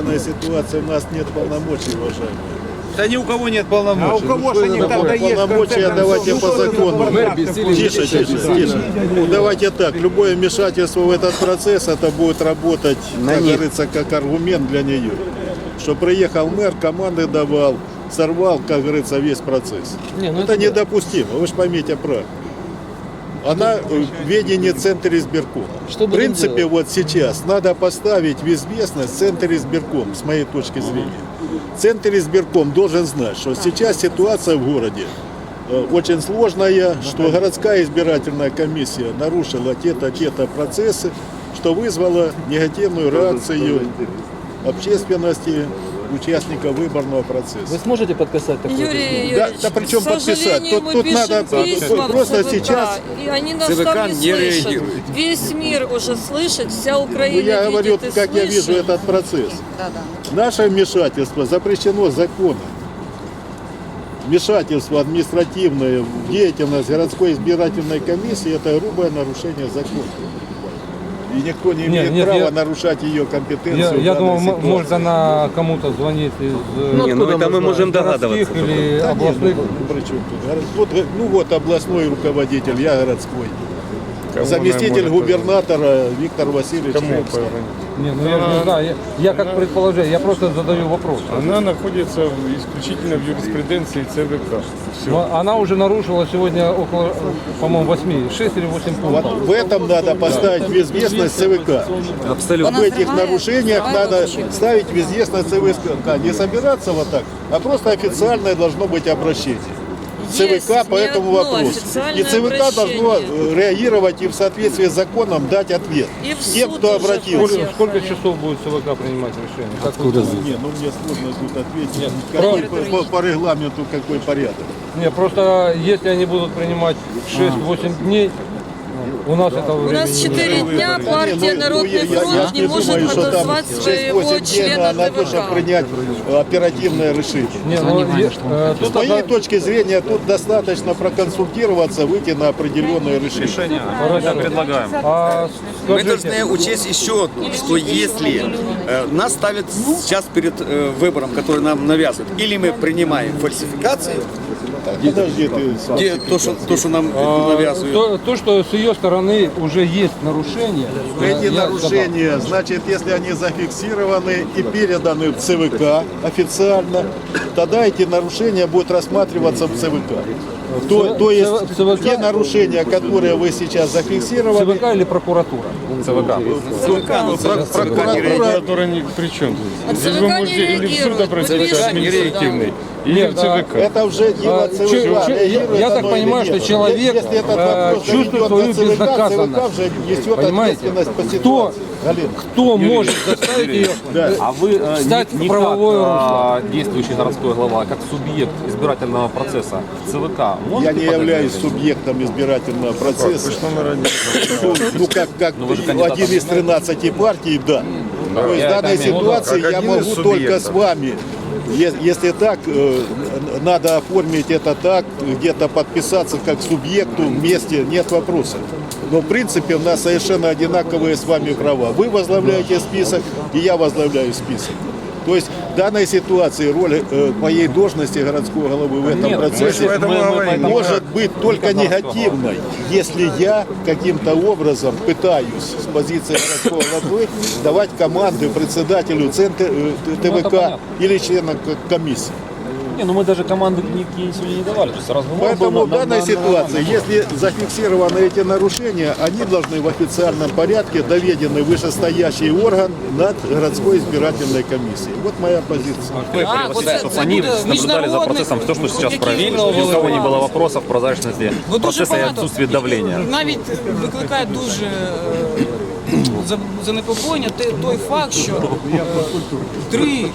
данной ситуации у нас нет полномочий, уважаемые. Да ни у кого нет полномочий. А у кого же они там доедут? Полномочия давайте по закону. Тише, тише, тише. Ну, давайте так, любое вмешательство в этот процесс, это будет работать, как говорится, как аргумент для нее. Что приехал мэр, команды давал, сорвал, как говорится, весь процесс. Не, ну это это недопустимо, вы же поймите правильно. Она э, в ведении Центра избиркома. Что в принципе, делать? вот сейчас надо поставить в известность Центр избирком, с моей точки зрения. Центр избирком должен знать, что сейчас ситуация в городе э, очень сложная, что городская избирательная комиссия нарушила те-то, те-то процессы, что вызвало негативную реакцию общественности, участников выборного процесса. Вы сможете подписать такое Да, письмо? Юрий Юрьевич, да причем подписать? Тут- тут надо письма в просто ЦВК, сейчас и они нас ЦВК там не, не слышат. реагирует. Весь мир уже слышит, вся Ну, Украина я говорю, видит и как я вижу слышит. этот процесс. Да, да. Наше вмешательство запрещено законом. Вмешательство административное в деятельность городской избирательной комиссии – это грубое нарушение закона. И никто не Нет, имеет нет, права я- нарушать ее Я, компетенцию. я данной думал, ситуации. может она кому-то звонит из э, Не, ну это мы можем догадываться. или Да нет, областных. ну, чем тут? Горо- Вот, ну вот областной руководитель, я городской. Заместитель губернатора Виктор Васильевич. Репский. Не, ну я же не знаю, я, я как предположение, я просто задаю вопрос. Она находится в- исключительно в юриспруденции ЦВК. Все. Но она уже нарушила сегодня около, по-моему, 8, 6 или 8 Вот пунктов. в этом надо поставить в известность ЦВК. Абсолютно. В этих нарушениях надо ставить в известность ЦВК. Не собираться вот так, а просто официальное должно быть обращение. Есть ЦВК по этому вопросу. И ЦВК должно обращение. реагировать и в соответствии с законом дать ответ И в тем, суд кто уже обратился. Сколько, сколько часов будет ЦВК принимать решение? Как вы думаете? Не, ну мне сложно тут ответить. Нет, Какой правильно. по, по регламенту какой порядок? Не, просто если они будут принимать 6-8 дней, у нас этого У нас не 4 будет. дня партия ну, Народный я- я- фронт я не может думаю, что там отозвать 6-8 своего дней члена на то, чтобы ТВК. принять э, оперативное решение. Не, ну, е- э, С тут моей точки зрения, тут достаточно проконсультироваться, выйти на определенное решение. Хорошо. предлагаем. А Мы скажите, должны учесть еще, что если э, нас ставят сейчас перед э, выбором, который нам навязывают, или мы принимаем фальсификации, Подожди, ты сам. где то, что, то, что нам а, навязывают, то, то, что с ее стороны уже есть нарушение, э, Эти я нарушения, значит, если они зафиксированы и переданы в ЦВК официально, тогда эти нарушения будут рассматриваться в ЦВК. То, то есть ЦВК те нарушения, которые вы сейчас зафиксировали, ЦВК или прокуратура? ЦВК. ну, про- прокуратура Прокуратура ни при чем. А Здесь ЦВК вы можете или в суд обратиться административный, или в а- ЦВК. это уже дело А, ЦВК. я так понимаю, что человек, э, чувствует свою ЦВК, ЦВК безнаказанность. уже несет Понимаете? ответственность по Кто. Галина. кто может заставить ее Да. А вы э, Встать не, не как а, действующий городской глава, а как субъект избирательного процесса ЦВК. Я можете не подать являюсь субъектом избирательного процесса. Ну, ну, как, как кандидат один из 13 партий, да. То есть в Я данной ситуации я могу только с вами. Если так, э, надо оформить это так, где-то подписаться как субъекту вместе, нет вопросов. Но в принципе у нас совершенно одинаковые с вами права. Вы возглавляете список, и я возглавляю список. То есть в данной ситуации роль э, моей должности городского головы в этом Нет, процессе мы- мы- мы может быть только негативной, если я каким-то образом пытаюсь с позиции городского главы давать команды председателю центра э, ТВК Ну, или членам комиссии. Не, ну мы даже команды никакие сегодня не давали. То есть разговор Поэтому был в на- данной на- на- ситуации, если зафиксированы эти нарушения, они должны в официальном порядке доведены в вышестоящий орган над городской избирательной комиссией. Вот моя позиция. А, вот це- чтобы це они буде наблюдали за міжнародний процессом, все, что сейчас який происходит. Ни у кого не было вопросов, прозрачности Бо дуже процесса и багато отсутствие давления. навіть викликає дуже е, за- занепокоєння те- той факт, що е, три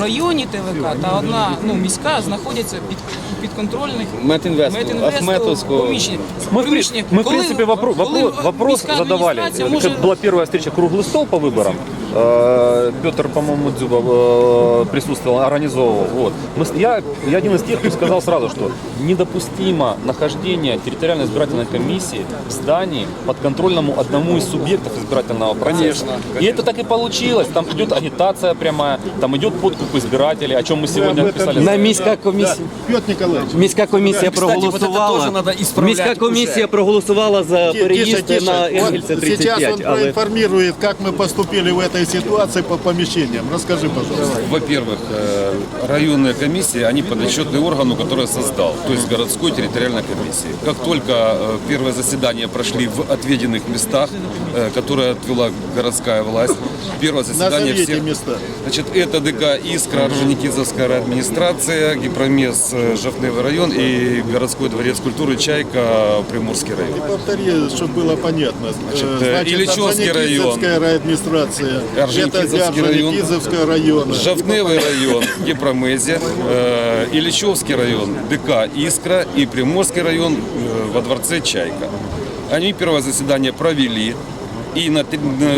районні ТВК та одна ну, міська знаходяться під підконтрольних Метінвесту, Метінвесту Ахметовського. приміщень. Мы, в, приміщення. при- мы, в Коли- принципе, вопро- коли вопрос, вопрос міська задавали. адміністрація Э, може Как была первая встреча круглый стол по выборам. Э, Петр, по-моему, Дзюба э, присутствовал, организовывал. Вот. Мы с- я, я один из тех, кто сказал сразу, что недопустимо нахождение территориальной избирательной комиссии в здании подконтрольному одному из субъектов избирательного процесса. И это так и получилось. Там идет агитация прямая, там идет подкуп избирателей, о чем мы сегодня написали. На міська комісія. Петр Николаевич, Міська комісія Кстати, вот это проголосувала. тоже надо исправлять Міська комісія уже. проголосувала за Тише, переїзд тише. на Вот Енгельса Сейчас 35, он але проинформирует, как мы поступили в этой ситуации по помещениям. Расскажи, пожалуйста. Во-первых, э, районные комиссии, они подотчетны органу, который создал, то есть городской территориальной комиссии. Как только э, первые заседания прошли в отведенных местах, э, которые отвела городская власть, первое заседание всех... места. Значит, это ДК «Искра», Орджоникидзевская администрация, Гипромес, Жовтневый район и городской дворец культуры «Чайка», Приморский район. Повтори, чтобы было понятно. Значит, э, Ильичевский Орджоникидзевская райадминистрация. Орджоникидзевский район. Района. Жовтневый район Гипромезе, э, Ильичевский район ДК «Искра» и Приморский район э, во дворце «Чайка». Они первое заседание провели и на, три- на-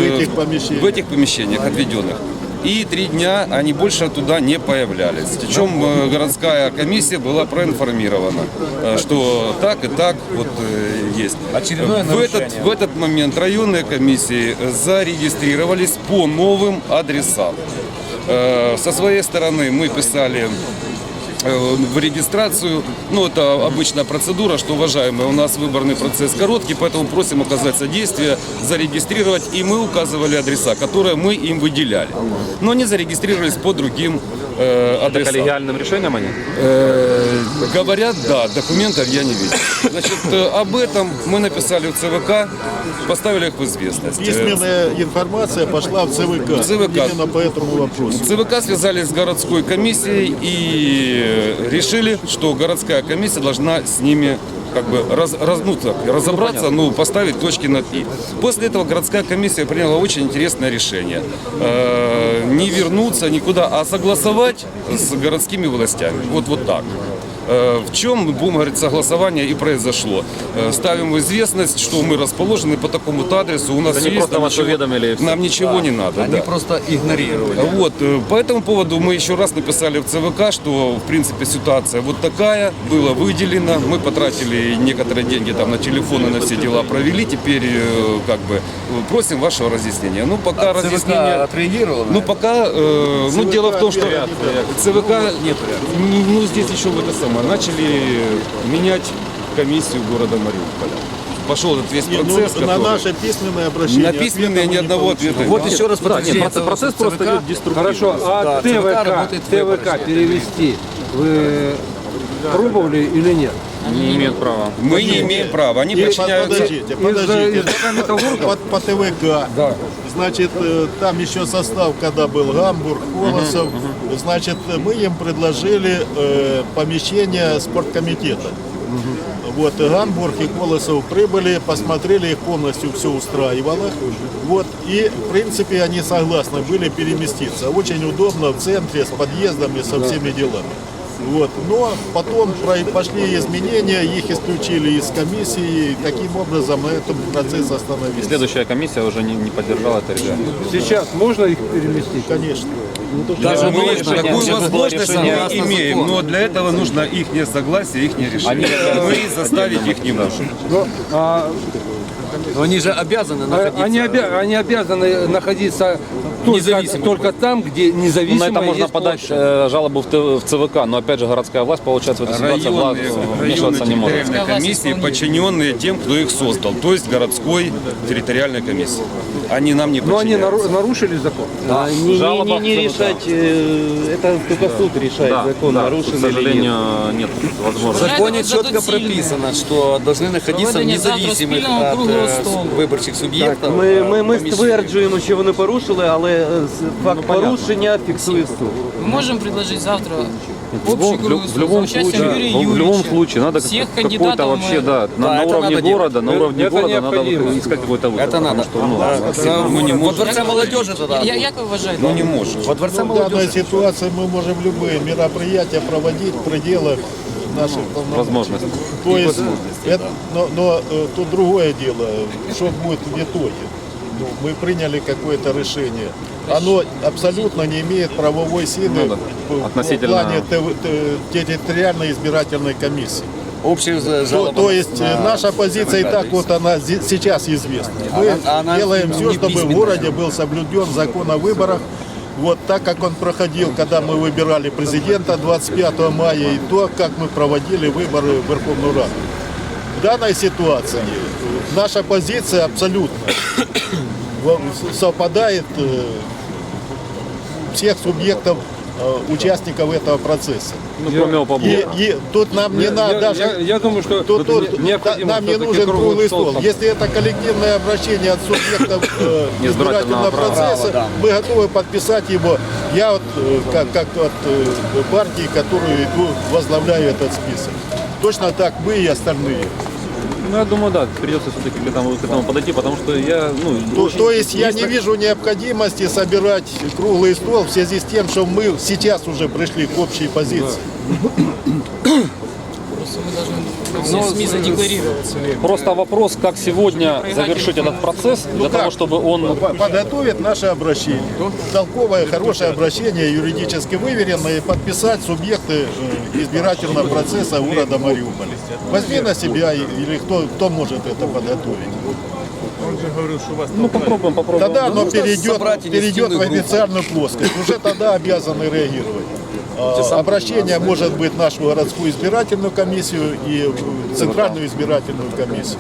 в этих помещениях отведенных. И три дня они больше туда не появлялись. Причем э, городская комиссия была проинформирована, э, что так и так вот э, есть. Очередное в этот, в этот момент районные комиссии зарегистрировались по новым адресам. Со своей стороны мы писали в регистрацию. Ну, это обычная процедура, что, уважаемые, у нас выборный процесс короткий, поэтому просим оказать содействие, зарегистрировать. И мы указывали адреса, которые мы им выделяли. Но они зарегистрировались по другим э, Это адресам. коллегиальным решением они? Э, Говорят, да, документов я не видел. Значит, э, об этом мы написали в ЦВК, поставили их в известность. Э, Письменная информация пошла в ЦВК. В ЦВК. Именно по этому вопросу. ЦВК связались с городской комиссией и решили, что городская комиссия должна с ними как бы раз, раз- ну, так, разобраться, ну, поставить точки над «и». После этого городская комиссия приняла очень интересное решение. Э, не вернуться никуда, а согласовать с городскими властями. Вот, вот так. В чем, будем говорить, согласование и произошло. Ставим в известность, что мы расположены по такому-то адресу. У нас есть, нам ничего-. Нам ничего не надо. Они да. просто игнорировали. Вот, по этому поводу мы еще раз написали в ЦВК, что в принципе ситуация вот такая, было выделено, мы потратили некоторые деньги там на телефоны, на все дела провели, теперь э, как бы просим вашего разъяснения. Ну пока разъяснения... отреагировало? Ну пока, э, ну дело в том, что ЦВК нет, ну здесь еще в это самое, начали менять комиссию города Мариуполя. Пошел этот весь Не, ну, процесс, на который- наше письменное обращение. на мы ни одного ответа. Вот нет. еще раз Да, нет, процесс, процесс просто идет деструктивно. Хорошо, а Да, ТВК, выборочно. ТВК перевести вы пробовали или нет? Не имеют права. Мы не имеем права, они подчиняются... подождите, подождите. металлургов? По, ТВК. Значит, э, там еще состав, когда был Гамбург, Колосов. Значит, мы им предложили э, помещение спорткомитета. Вот, и Гамбург и Колосов прибыли, посмотрели, их полностью все устраивало. Вот, и, в принципе, они согласны были переместиться. Очень удобно в центре, с подъездами, со всеми делами. Вот. Но потом пошли изменения, их исключили из комиссии, и таким образом на этом процесс остановился. Следующая комиссия уже не, не поддержала это решение. Сейчас можно их переместить? Конечно. Даже Мы можно, такую возможность имеем, но для этого нужно их согласие, их решение. Мы заставить их не можем. Ну, а, Но они же обязаны а- находиться. они, обя- они обязаны находиться только, только там, где Ну, независимо на это можно есть подать площадь. э, жалобу в, ЦВК, но опять же городская власть, получается, в этой ситуации власть э, вмешиваться не может. комиссии, подчиненные тем, кто их создал, то есть городской территориальной комиссии. Они нам не Но они подчиняются. нару- нарушили закон. А, не, не- Жалоба не, не в ЦВК. решать, э, это только суд решает, Да, закон да, нарушен к или нет. сожалению, нет В возможности. законе Для этого четко задут сильные. прописано, что должны находиться Проведення завтра независимых спільного от круглого э, столу. виборчих суб'єктів. Ми, е, ми, ми поміщень. стверджуємо, що вони порушили, але е, з- факт порушення фіксує суд. Мы можем предложить завтра В любом, в любом случае, Юрия в, в любом случае надо какой-то кандидатов вообще, да, на, Да, на это уровне города, на уровне Это города надо вот искать какой-то выход. Это надо. что, ну, Да, мы не Во можем. дворце молодежи тогда. Я, як ви вважаєте? Ну не может. Во дворце Ну, в данной молодежи. ситуации мы можем любые мероприятия проводить в пределах наших. Возможности. То есть, это- но, но, э, тут другое дело, что будет в итоге. Ну, мы приняли какое-то решение. Оно абсолютно не имеет правовой силы Ну да. в- в Относительно- плане территориальной избирательной комиссии. За- То, то есть на наша позиция и так вот она сейчас известна. Мы Она- она делаем все, чтобы в городе был соблюден закон о выборах. Вот так, как он проходил, когда мы выбирали президента 25 мая, и то, как мы проводили выборы в Верховную Раду. Данной ситуации наша позиция абсолютно совпадает э, всех субъектов, э, участников этого процесса. Ну, кроме. И, и тут нам не Я- надо я- даже... я- я думаю, что тут, тут тут не- необходимо нам не нужен круглый стол стол. Если это коллективное обращение от субъектов э, Избирательного процесса, Права, да. мы готовы подписать его. Я вот э, как, как от э, партии, которую иду, возглавляю этот список. Точно так мы и остальные. Ну, я думаю, да, придется все-таки к этому, к этому подойти, потому что я, ну... То, очень- то есть я не так- вижу необходимости собирать круглый стол в связи с тем, что мы сейчас уже пришли к общей позиции. Просто мы должны все СМИ задекларировать. Просто вопрос, как сегодня завершить этот процесс, для Ну того, чтобы он... По- Подготовить наше обращение. Толковое, хорошее обращение, юридически выверенное, подписать субъекты э, избирательного процесса города Мариуполя. Возьми на себя, или кто, кто может это подготовить. Ну, попробуем, попробуем. Тогда оно нужно перейдет, перейдет в официальную плоскость. Уже тогда обязаны реагировать. А, Обращение может быть в нашу городскую избирательную комиссию и в Центральную избирательную комиссию.